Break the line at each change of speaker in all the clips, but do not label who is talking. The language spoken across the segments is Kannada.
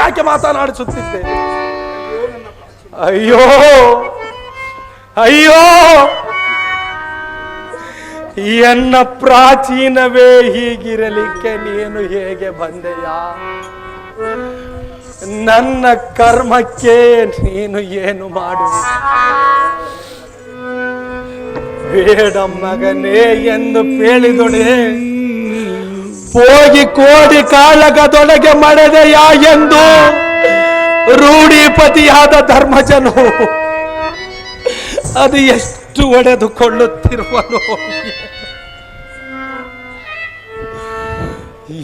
ಯಾಕೆ ಮಾತನಾಡಿಸುತ್ತಿದ್ದೆ? ಅಯ್ಯೋ ಅಯ್ಯೋ, ಎನ್ನ ಪ್ರಾಚೀನವೇ ಹೀಗಿರಲಿಕ್ಕೆ ನೀನು ಹೇಗೆ ಬಂದೆಯ? ನನ್ನ ಕರ್ಮಕ್ಕೆ ನೀನು ಏನು ಮಾಡು ಬೇಡ ಮಗನೇ ಎಂದು ಪೇಳಿದೊಡೆ ಹೋಗಿ ಕೋಡಿ ಕಾಳಗದೊಳಗೆ ಮಡದೆಯಾ ಎಂದು ರೂಢಿಪತಿಯಾದ ಧರ್ಮಜನು ಅದು ಎಷ್ಟು ಒಡೆದುಕೊಳ್ಳುತ್ತಿರುವನು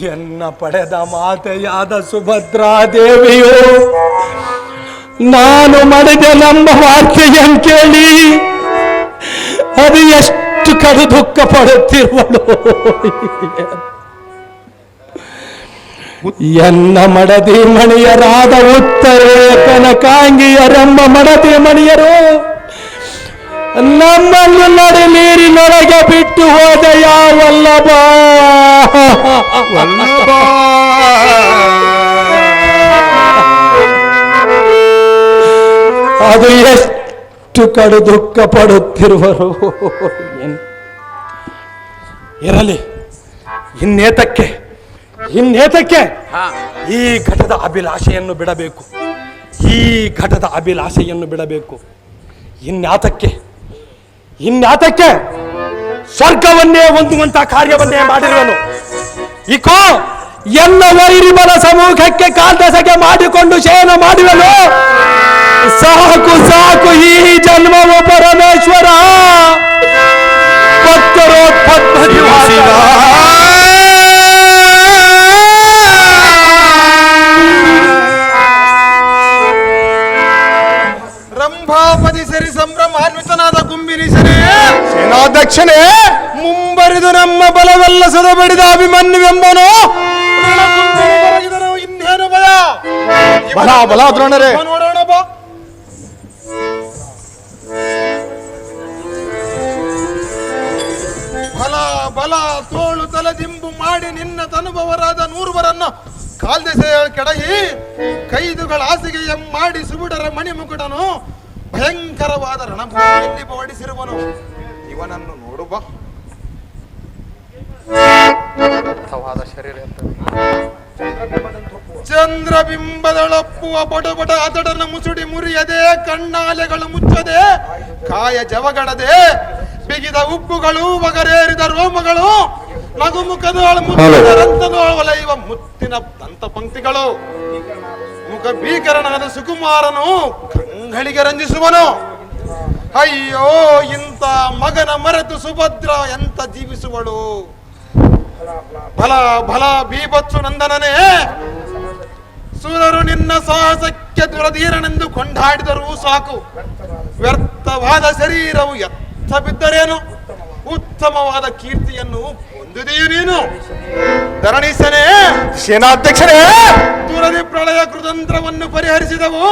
ಎನ್ನ ಪಡೆದ ಮಾತೆಯಾದ ಸುಭದ್ರಾ ದೇವಿಯು ನಾನು ಮಡಿದ ನಮ್ಮ ವಾರ್ತೆಯನ್ನು ಕೇಳಿ, ಅದು ಎಷ್ಟು ಕಡು ದುಃಖ ಪಡುತ್ತಿರುವಳು ಎನ್ನ ಮಡದಿ ಮಣಿಯರಾದ ಉತ್ತರೇ ಕನಕಾಂಗಿಯರೆಂಬ ಮಡದಿ ಮಣಿಯರು. ನಮ್ಮನ್ನು ನಡೆ ನೀರಿನೊಳಗೆ ಬಿಟ್ಟು ಹೋದ ಯಾವಲ್ಲಭ ಅದು ಎಷ್ಟು ಕಡು ದುಃಖ ಪಡುತ್ತಿರುವರು. ಇರಲಿ ಇನ್ನೇತಕ್ಕೆ ಇನ್ನೇತಕ್ಕೆ ಈ ಘಟದ ಅಭಿಲಾಷೆಯನ್ನು ಬಿಡಬೇಕು. ಈ ಘಟದ ಅಭಿಲಾಷೆಯನ್ನು ಬಿಡಬೇಕು. ಇನ್ಯಾತಕ್ಕೆ? ಇನ್ಯಾತಕ್ಕೆ? ಸ್ವರ್ಗವನ್ನೇ ಹೊಂದುವಂತ ಕಾರ್ಯವನ್ನೇ ಮಾಡಿರುವನು. ಇಕೋ ಎಲ್ಲ ವೈರಿಮನ ಸಮೂಹಕ್ಕೆ ಕಾಲ್ದಸಗೆ ಮಾಡಿಕೊಂಡು ಶಯನ ಮಾಡುವನು ಸಾಕು ಸಾಕು ಈ ಜನ್ಮವು ಪರಮೇಶ್ವರ. ಭಕ್ತರೋತ್ಪತ್ತ
ರಂಭಾಪತಿ ಸರಿ ಸಂಭ್ರಮಾನ್ವಿತನಾದ ಸರಿ.
ಸೇನಾಧ್ಯಕ್ಷನೇ
ಮುಂಬರಿದು ನಮ್ಮ ಬಲವೆಲ್ಲ ಸದಬಡಿದ ಅಭಿಮನ್ಯುವೆಂಬನು ಇನ್ನೇನು ಭಯ?
ಬಲ, ಬಲ, ದ್ರೋಣರೇ.
ನೋಡೋಣ ಬಾ. ಬಲ ಬಲ ತೋಳು ತಲೆದಿಂಬು ಮಾಡಿ ನಿನ್ನ ತನುಭವರಾದ ನೂರುವರನ್ನು ಕಾಲ್ದೆಸೆಯ ಕೆಡಗಿ ಕೈದುಗಳ ಹಾಸಿಗೆ ಎಂ ಮಾಡಿ ಸುಬಿಡರ ಮಣಿಮುಕುಟನು ಭಯಂಕರವಾದ ರಣಭೂಮಿಯಲ್ಲಿ ಬಡಿಸಿರುವನು ಇವನನ್ನು ನೋಡು ಬಾ. ಚಂದ್ರಬಿಂಬದಳಪ್ಪುವ ಬಡಬಡ ಅದಡನ ಮುಸುಡಿ ಮುರಿಯದೆ ಕಣ್ಣಾಲೆಗಳು ಮುಚ್ಚದೆ ಕಾಯ ಜವಗಡದೆ ಬಿಗಿದ ಉಪ್ಪುಗಳು ಒಗರೇರಿದ ರೋಮಗಳು ನಗುಮುಖದ ಮುಖದ ಒಲೆಯುವ ಮುತ್ತಿನ ದಂತ ಪಂಕ್ತಿಗಳು ಮುಖ ಭೀಕರನಾದ ಸುಕುಮಾರನು ಕಂಗಳಿಗೆ ರಂಜಿಸುವನು. ಅಯ್ಯೋ, ಇಂಥ ಮಗನ ಮರೆತು ಸುಭದ್ರ ಎಂತ ಜೀವಿಸುವಳು? ಬಲ ಬಲ ಬೀಭತ್ಸು ನಂದನನೇ. ಸೂರರು ನಿನ್ನ ಸಾಹಸಕ್ಕೆ ದುರಧೀರನೆಂದು ಕೊಂಡಾಡಿದರೂ ಸಾಕು. ವ್ಯರ್ಥವಾದ ಶರೀರವು ಎತ್ತ ಬಿದ್ದರೇನು? ಉತ್ತಮವಾದ ಕೀರ್ತಿಯನ್ನು ಧರಣೀಸನೇ
ಸೇನಾಧ್ಯಕ್ಷರೇ!
ದೂರದಿ ಪ್ರಳಯ ಕೃತಂತ್ರವನ್ನು ಪರಿಹರಿಸಿದವು.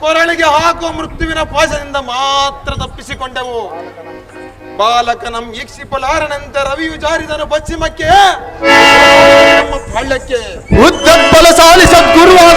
ಕೊರಳಿಗೆ ಹಾಕುವ ಮೃತ್ಯುವಿನ ಪಾಶದಿಂದ ಮಾತ್ರ ತಪ್ಪಿಸಿಕೊಂಡೆವು. ಬಾಲಕನಂ ಈಕ್ಷಿಪಲಾರನಂತೆ ರವಿಯು ಜಾರಿದನು ಪಶ್ಚಿಮಕ್ಕೆ ನಮ್ಮ ಪಾಳ್ಯಕ್ಕೆ.
ಸಾಲಿಸ ದ್ರೋಣರೇ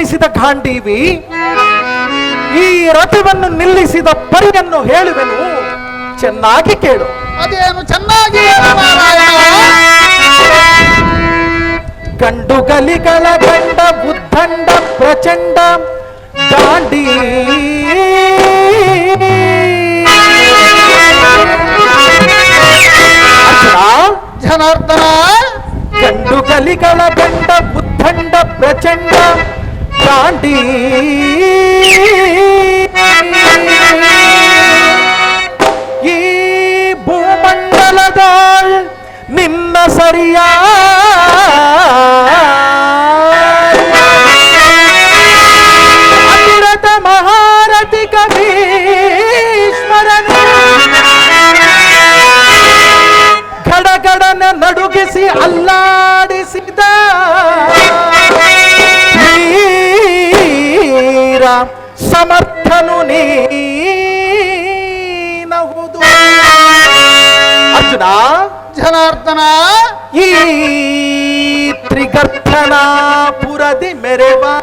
ಗಲಿ ಗಾಂಡೀವಿ ಈ ರಥವನ್ನು ನಿಲ್ಲಿಸಿದ ಪರಿಯನ್ನು ಹೇಳುವೆನು. ಚೆನ್ನಾಗಿ ಕೇಳು.
ಅದೇನು ಚೆನ್ನಾಗಿ ಗಂಡುಗಲಿಗಳ
ಗಂಡ ಗಂಡು త్రిగర్థనార్థన ఈ త్రిగర్థనాపురది మెరేవా?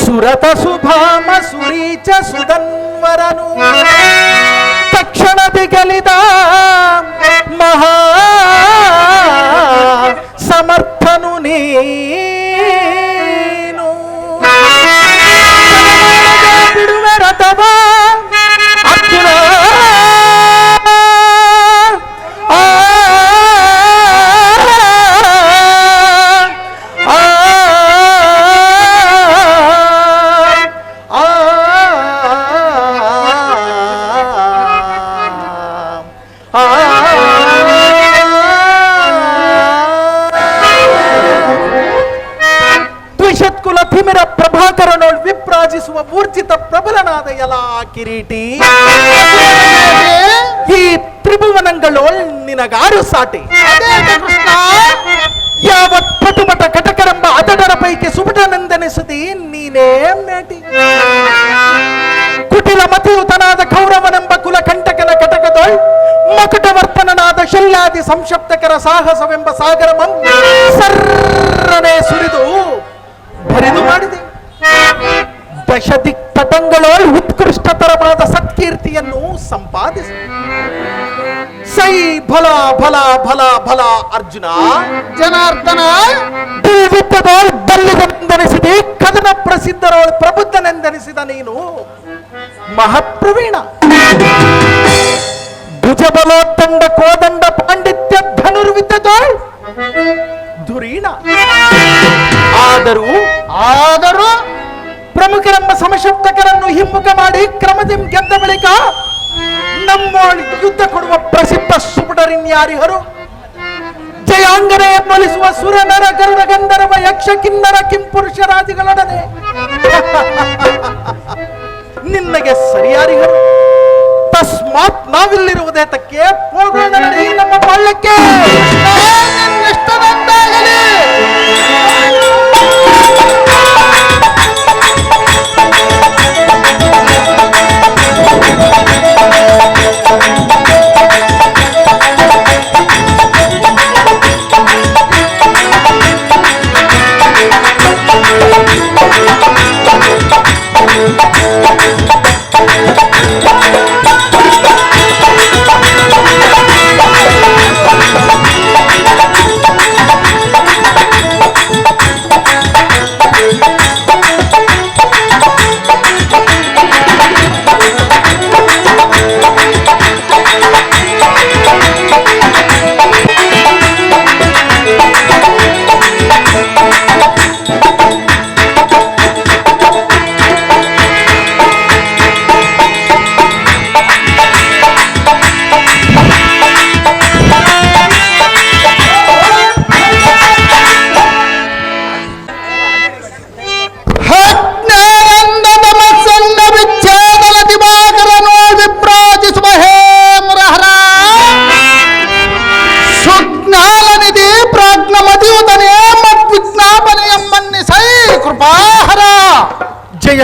సురత సుభామ సురీచ సుధన్వరను. తక్షణ దిగలిదా ಪ್ರಬಲನಾದ ಯಲಾ ಕಿರೀಟಿ ಈ ತ್ರಿಭುವನಗಳೋಳ್ ನಿನಗಾರು ಸಾಟಿ. ಯಾವತ್ ಪಟುಮಟ ಕಟಕರೆಂಬ ಅದಡರ ಪೈಕಿ ಸುಬುಟನೆಂದೆನಿಸುತ್ತಿ ನೀನೇ ಮೇಟಿ. ಕುಟಿಲ ಮತಿಯುತನಾದ ಕೌರವನೆಂಬ ಕುಲ ಕಂಟಕನ ಕಟಕದೊಳ್ ಮಕಟವರ್ತನನಾದ ಶಲ್ಯಾದಿ ಸಂಶಪ್ತಕರ ಸಾಹಸವೆಂಬ ಸಾಗರ ಸರ್ರನೆ ಸುರಿದು ಬರಿದು ಮಾಡಿದೆ. ದಶದಿಕ್ ತಟಂಗಳೋಳ್ ಉತ್ಕೃಷ್ಟತರವಾದ ಸತ್ಕೀರ್ತಿಯನ್ನು ಸಂಪಾದಿಸಿ. ಸೈ ಫಲ ಫಲ ಫಲ ಫಲ ಅರ್ಜುನ.
ಜನಾರ್ದನ.
ಬಿಲ್ವಿತ್ತದೋಳ್ ಬಲ್ಲಿದನೆಂದೆನಿಸಿದೆ ಕದನ ಪ್ರಸಿದ್ಧರೋಳ್ ಪ್ರಬುದ್ಧನೆಂದೆನಿಸಿದ ನೀನು ಮಹಾಪ್ರವೀಣ. ಭುಜಬಲೋತ್ತಂಡ ಕೋದಂಡ ಪಾಂಡಿತ್ಯ ಧನುರ್ವಿದ್ದದೋಳ್ ಧುರೀಣ. ಆದರೂ
ಆದರೂ
ಪ್ರಮುಖರೆಂಬ ಸಮಶಬ್ದಕರನ್ನು ಹಿಮ್ಮುಖ ಮಾಡಿ ಕ್ರಮದಿಂ ಗೆದ್ದ ಬಳಿಕ ನಮ್ಮ ಯುದ್ಧ ಕೊಡುವ ಪ್ರಸಿದ್ಧ ಸುಬುಡರಿನ್ಯಾರಿಹರು ಜಯಾಂಗನೆಯನ್ನೊಲಿಸುವ ಬಲಿಸುವ ಸುರನರ ಗರುಡ ಗಂಧರ್ವ ಯಕ್ಷ ಕಿನ್ನರ ಕಿಂಪುರುಷರಾದಿಗಳೊಡನೆ ನಿನ್ನಗೆ ಸರಿಯಾರಿಹರು. ತಸ್ಮಾತ್ ನಾವಿಲ್ಲಿರುವುದೇ ತಕ್ಕೆ ಹೋಗೋಣ ನಮ್ಮ ಪಳ್ಳಕ್ಕೆ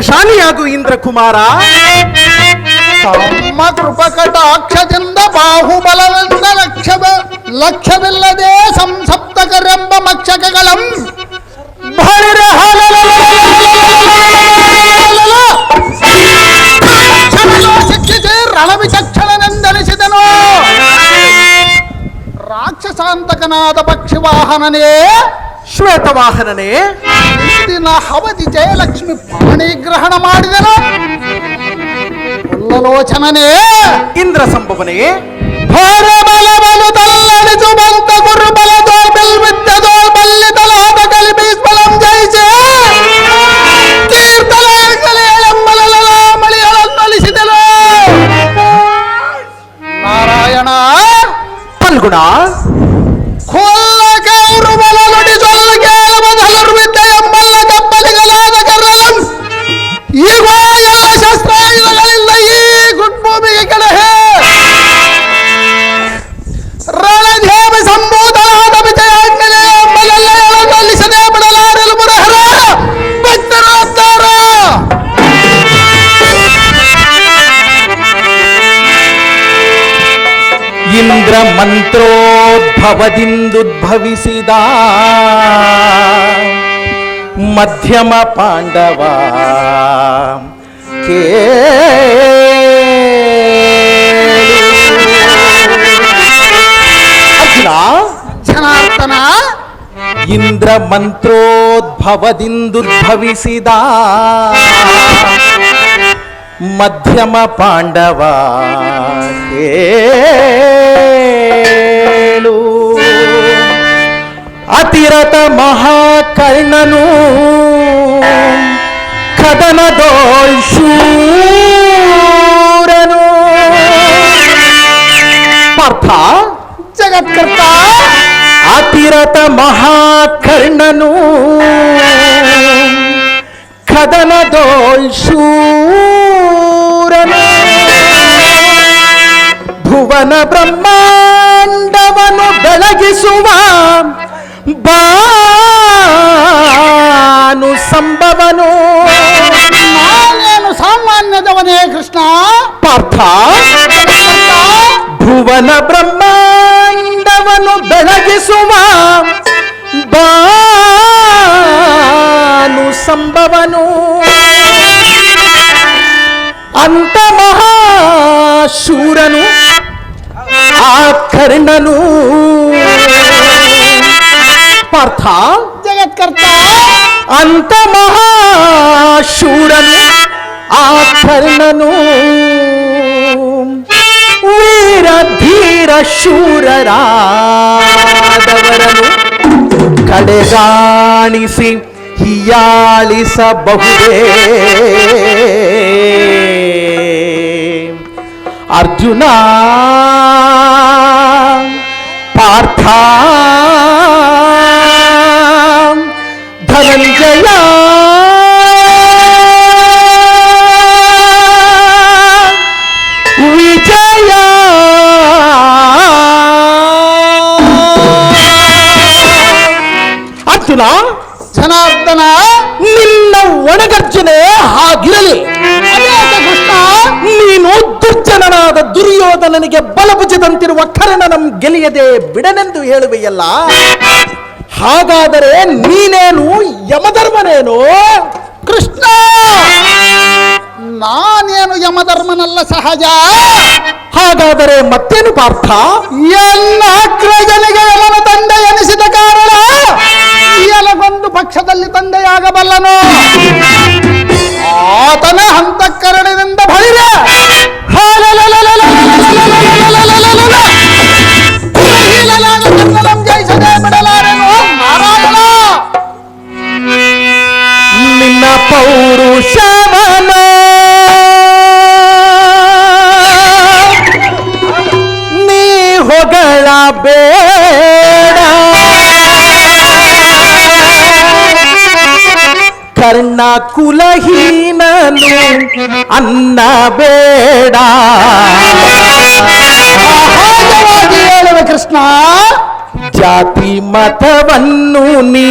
ಧನ್ಯನಾಗು ಇಂದ್ರ ಕುಮಾರ
ತಮ್ಮ ಕೃಪಕಟಾಕ್ಷದಿಂದ ಬಾಹುಬಲವೆಂದ ಲಕ್ಷ್ಯವ ಲಕ್ಷ್ಯವಿಲ್ಲದೆ ಸಂಸಪ್ತಕರೆಂಬ ಮಕ್ಷಕಗಳಂ. ಶಿಕ್ಷಿಸಿ ರಣವಿಚಕ್ಷಣನೆಂದೆನಿಸಿದನು. ರಾಕ್ಷಸಾಂತಕನಾದ ಪಕ್ಷಿವಾಹನನೇ.
ಶ್ವೇತವಾಹನನೇ.
ಇಂದಿನ ಅವಧಿ ಜಯಲಕ್ಷ್ಮಿ ಪಾಣಿಗ್ರಹಣ ಮಾಡಿದನು ಉಲ್ಲಲೋಚನನೇ
ಇಂದ್ರ ಸಂಭವನೇ
ಭಾರ ಬಲವನು ತಲ್ಲಣಿಸು ಬಂತ ಗುರು ಬಲದೋ ಬಿಲ್ವಿದ್ಯದೋ ಬಲ್ಲಿತಲಾದ ಕಲಿಬೀಸ್ಬಲಂ ಜಯಿಸಿ ತೀರ್ಥಲೆಂಬಲಲ ಮಳಿಯಳನ್ನಲಿಸಿದನು ನಾರಾಯಣ
ಫಲ್ಗುಣ ಇಂದ್ರ ಮಂತ್ರೋದ್ಭವದಿಂದುದ್ಭವಿಸಿದ ಮಧ್ಯಮ ಪಾಂಡವ ಕೇಳು. ಅರ್ಜುನ
ಜನಾರ್ದನ
ಇಂದ್ರ ಮಂತ್ರೋದ್ಭವದಿಂದುದ್ಭವಿಸಿದ ಮಧ್ಯಮ ಪಾಂಡವ ಕೇಳು ಅತಿರಥ ಮಹಾಕರ್ಣನು ಕದನದೋಳ್ಶೂರನು ಪಾರ್ಥ
ಜಗತ್ಕರ್ತ
ಅತಿರಥ ಮಹಾಕರ್ಣನು ಕದನದೋಳ್ಶೂರನು ಭುವನ ಬ್ರಹ್ಮಾಂಡವನು ಬೆಳಗಿಸುವ ಬಾನು ಸಂಭವನು.
ನಾನೇನು ಸಾಮಾನ್ಯದವನೇ ಕೃಷ್ಣ?
ಪಾರ್ಥ. ಭುವನ ಬ್ರಹ್ಮಾಂಡವನು ಬೆಳಗಿಸುವ ಬಾನು ಸಂಭವನು. ಅಂತ ಮಹಾಶೂರನು ಆ ಕರ್ಣನು ಪಾರ್ಥ
ಜಗತ್ಕರ್ತ
ಅಂತ ಮಹಾಶೂರನು ಆ ಕರ್ಣನು ವೀರ ಧೀರ ಶೂರರಾದವರನು ಕಡೆಗಾಣಿಸಿ ಹಿಯಾಳಿಸಬಹುದೇ ಅರ್ಜುನ ಪಾರ್ಥ ಧನಂಜಯ ದುರ್ಯೋಧನನಿಗೆ ಬಲಭುಜದಂತಿರುವ ನಮ್ ಗೆಲಿಯದೆ ಬಿಡನೆಂದು ಹೇಳುವೆಯಲ್ಲ. ಹಾಗಾದರೆ ನೀನೇನು ಯಮಧರ್ಮನೇನು?
ಕೃಷ್ಣ! ನಾನೇನು ಯಮಧರ್ಮನಲ್ಲ ಸಹಜ?
ಹಾಗಾದರೆ ಮತ್ತೇನು ಪಾರ್ಥ?
ಎಲ್ಲ ಅಗ್ರಜನಿಗೆ ಯಮನ ತಂದೆ ಎನಿಸಿದ ಕಾರಣ ಎಲಗೊಂದು ಪಕ್ಷದಲ್ಲಿ ತಂದೆಯಾಗಬಲ್ಲನು. ಆತನ ಹಂತಕರಣದಿಂದ
ಅನ್ನ ಬೇಡ
ಸಹಜವಾಗಿ ಹೇಳುವೆ ಕೃಷ್ಣ
ಜಾತಿ ಮತವನ್ನು ನೀ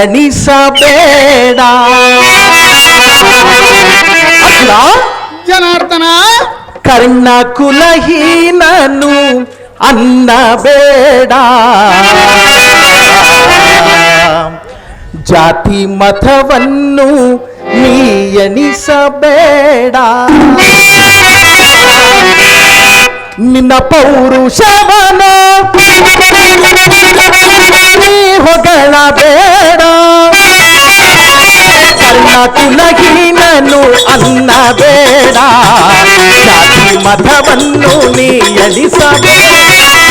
ಎಣಿಸಬೇಡ ಅರ್ಜುನ
ಜನಾರ್ದನ
ಕರ್ಣ ಕುಲಹೀನನು ಅನ್ನ ಬೇಡ ಜಾತಿ ಮತವನ್ನು ನೀ ಎಣಿಸಬೇಡ ನಿನ್ನ ಪೌರುಷವನ ನೀ ಹೊಗಳಬೇಡ ಕರ್ಣ ಕುಲಹೀನನು ಅನ್ನ ಬೇಡ ಜಾತಿ ಮತವನ್ನು ನೀ ಎಣಿಸಬೇಡ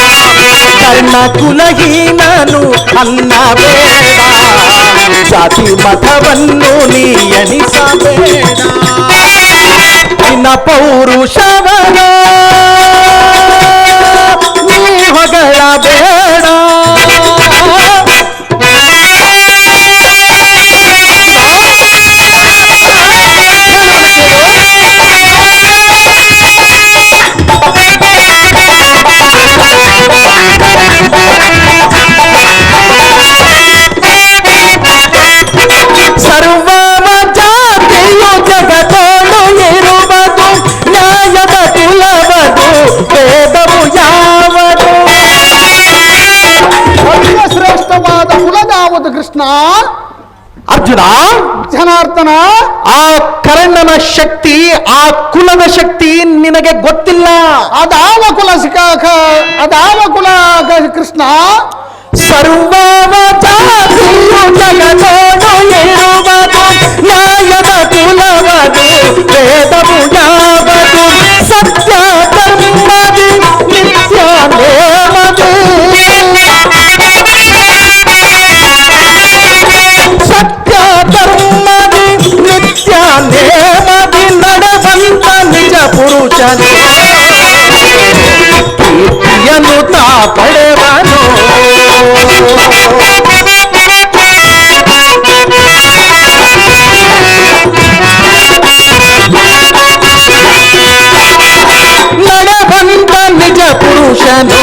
ಕರ್ಣ ಕುಲಹೀನನು ಅನ್ನ ಬೇಡ ಜಾತಿ ಮತವನ್ನು ನೀ ಅರ್ಜುನ
ಜನಾರ್ದನ
ಆ ಕರ್ಣನ ಶಕ್ತಿ ಆ ಕುಲದ ಶಕ್ತಿ ನಿನಗೆ ಗೊತ್ತಿಲ್ಲ
ಅದಾವ ಕುಲ ಸಿಕ ಕ- ಅದಾವ ಕುಲ ಕ- ಕೃಷ್ಣ
ಸರ್ವವ ಜಾತಿಯು ಜಗತ್ತೋಳು ಇರುವುದು ನ್ಯಾಯದ ಕುಲವದು ವೇದವು ಯಾವುದು ಸತ್ಯ ಧರ್ಮದಿ ನಿತ್ಯ ನಿಜ ಪುರುಷನು ಕೀರ್ತಿಯನ್ನು ತಾ ಪಡೆವನು ನಡೆವಂತ ನಿಜ ಪುರುಷನು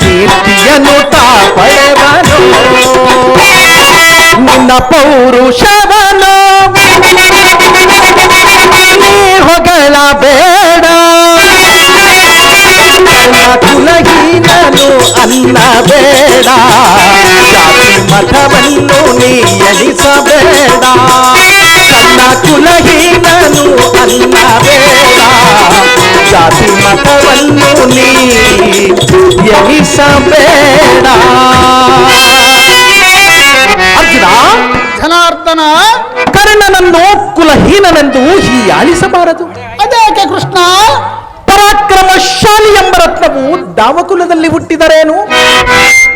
ಕೀರ್ತಿಯನ್ನು ತಾ ಪಡೆವನು ನಿನ್ನ ಬೇಡ ಕುಲಹೀನನು ಅನ್ನ ಬೇಡ ಜಾತಿ ಮತವನ್ನು ನೀ ಎಣಿಸಬೇಡ ಕನ್ನ ಕುಲಹೀನನು ಅನ್ನ ಬೇಡ ಜಾತಿ ಮತವನ್ನು ನೀ ಎಣಿಸಬೇಡ ಅರ್ಜುನ
ಜನಾರ್ದನ
ಕರ್ಣನನ್ನು ಕುಲಹೀನನೆಂದು ಹೀಯಾಳಿಸಬಾರದು
ಅದೇಕೆ ಕೃಷ್ಣ?
ಪರಾಕ್ರಮಶಾಲಿ ಎಂಬ ರತ್ನವು ದಾವಕುಲದಲ್ಲಿ ಹುಟ್ಟಿದರೇನು?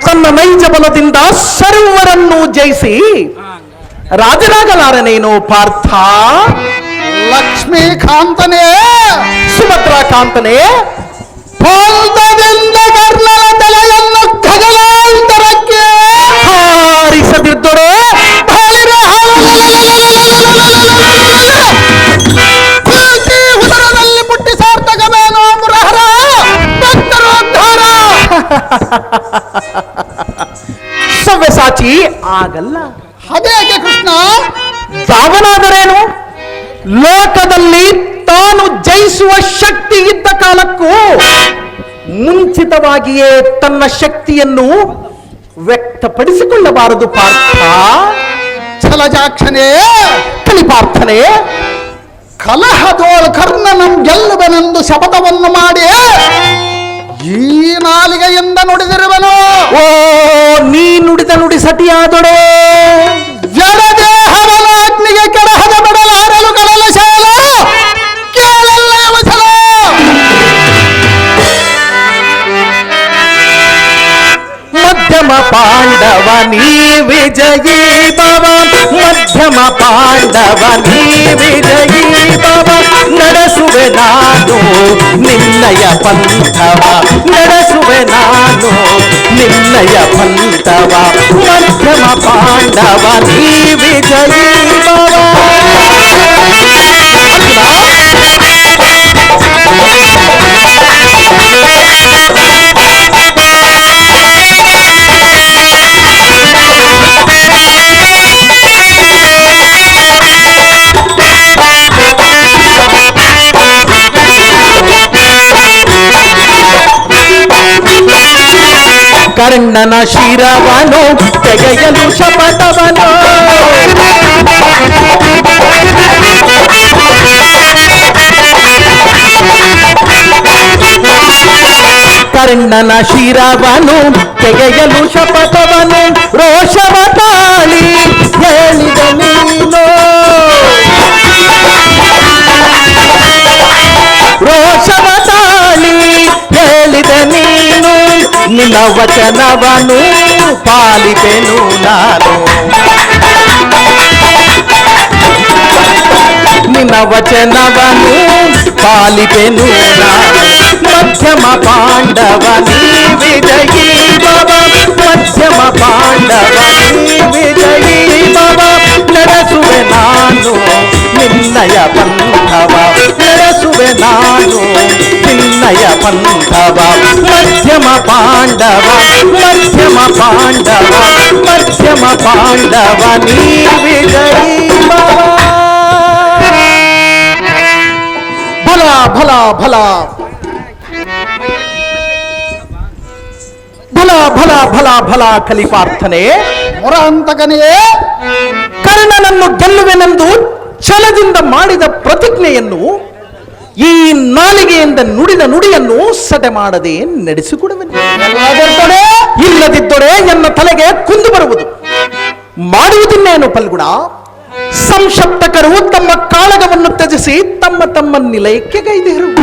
ತನ್ನ ನೈಜ ಬಲದಿಂದ ಸರ್ವರನ್ನು ಜಯಿಸಿ ರಾಜನಾಗಲಾರನೇನು ಪಾರ್ಥ?
ಲಕ್ಷ್ಮೀಕಾಂತನೇ!
ಸುಭದ್ರಾ ಕಾಂತನೇ
ಫಾಲ್ತದಿಂದ ಕರ್ಣನ ತಲೆಯನ್ನು ಖಗಲಾಂತರಕ್ಕೆ
ಹಾರಿಸದಿದ್ದೊಡೆ ಸವ್ಯಸಾಚಿ ಆಗಲ್ಲ.
ಅದೇಕೆ ಕೃಷ್ಣ?
ಸಾವನಾದರೇನು ಲೋಕದಲ್ಲಿ ತಾನು ಜಯಿಸುವ ಶಕ್ತಿ ಇದ್ದ ಕಾಲಕ್ಕೂ ಮುಂಚಿತವಾಗಿಯೇ ತನ್ನ ಶಕ್ತಿಯನ್ನು ವ್ಯಕ್ತಪಡಿಸಿಕೊಳ್ಳಬಾರದು ಪಾರ್ಥ.
ಛಲಜಾಕ್ಷನೇ.
ಕಲಿಪಾರ್ಥನೆ.
ಕಲಹದೋಳ ಕರ್ಣನಂ ಗೆಲ್ಲುವನೆಂದು ಶಪಥವನ್ನು ಮಾಡಿ ಈ ನಾಲಿಗೆಯಿಂದ ನುಡಿದಿರುವನು.
ಓ ನೀ ನುಡಿದ ನುಡಿ ಸತಿಯಾದೊಡೆ.
ಜಡದೇಹವನ ಅಗ್ನಿಗೆ ಕೆಡಹದ ಬಿಡಲಾರಲು ಕಡಲ ಶಾಲ. ಕೇಳಲ್ಲ ವಚನ
ಮಧ್ಯಮ ಪಾಂಡವ ನೀ ವಿಜಯೀ ಭವ ಮಧ್ಯಮ ಪಾಂಡವ ನೀ ವಿಜಯೀ ಭವ ನಡೆಸುವೆ ನಾನು ನಿನ್ನಯ ಪಂಥವ ನಡೆಸುವೆ ನಾನು ನಿನ್ನಯ ಪಂಥವ ಮಧ್ಯಮ ಪಾಂಡವ ನೀ ವಿಜಯೀ ಭವ ಕರ್ಣನ ಶಿರವನು ತೆಗೆಯಲು ಶಪಥವನು ಕರ್ಣನ ಶಿರವನು ತೆಗೆಯಲು ಶಪಥವನು ರೋಷವ ತಾಳಿ ಹೇಳಿದ ನೀನು ರೋಷವ ತಾಳಿ ಹೇಳಿದ ನೀನು ನಿನ್ನ ವಚನವನು ಪಾಲಿಪೆನು ನಾನು ನಿನ್ನ ವಚನವನು ಪಾಲಿಪೆನು ನಾನು ಮಧ್ಯಮ ಪಾಂಡವ ನೀ ವಿಜಯೀ ನಿನ್ನಯ ಪಂಥವ ಮಧ್ಯಮ ಪಾಂಡವ ಮಧ್ಯಮ ಪಾಂಡವ ಮಧ್ಯಮ ಪಾಂಡವ ನೀ ವಿಜಯೀ ಭವ
ಭಲ ಭಲ. ಭಲ ಭಲ ಭಲ ಭಲ ಕಲಿಪಾರ್ಥನೆ
ಮೊರಾಂತಕನೆಯೇ
ಕರ್ಣನನ್ನು ಗೆಲ್ಲುವೆನೆಂದು ಛಲದಿಂದ ಮಾಡಿದ ಪ್ರತಿಜ್ಞೆಯನ್ನು ಈ ನಾಲಿಗೆಯಿಂದ ನುಡಿದ ನುಡಿಯನ್ನು ಸದೆ ಮಾಡದೆ
ನಡೆಸಿಕೊಡುವೆ
ಇಲ್ಲದಿದ್ದರೆ? ನನ್ನ ತಲೆಗೆ ಕುಂದು ಬರುವುದು. ಮಾಡುವುದನ್ನೇನು ಪಲ್ಗುಣ. ಸಂಶಪ್ತಕರು ತಮ್ಮ ಕಾಳಗವನ್ನು ತ್ಯಜಿಸಿ ತಮ್ಮ ತಮ್ಮ ನಿಲಯಕ್ಕೆ ಗೈದಿರು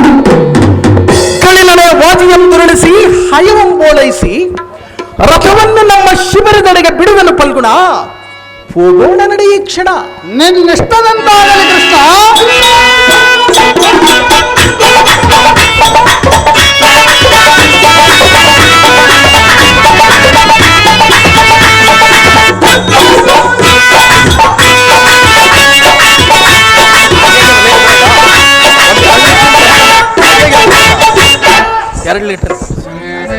ಕಳಿಲನೆ ವಾದಿಯಂದುರುಳಿಸಿ ಹಯವಂಬೋಳೈಸಿ ರಥವನ್ನು ನಮ್ಮ ಶಿಬಿರದೆಡೆಗೆ ಬಿಡುವನು ಪಲ್ಗುಣ. ಹೋಗೋಣ ನಡೆಯ ಕ್ಷಣ.
ನಿನ್ನಿಷ್ಟದಂತಾಗಲಿ ಕೃಷ್ಣ.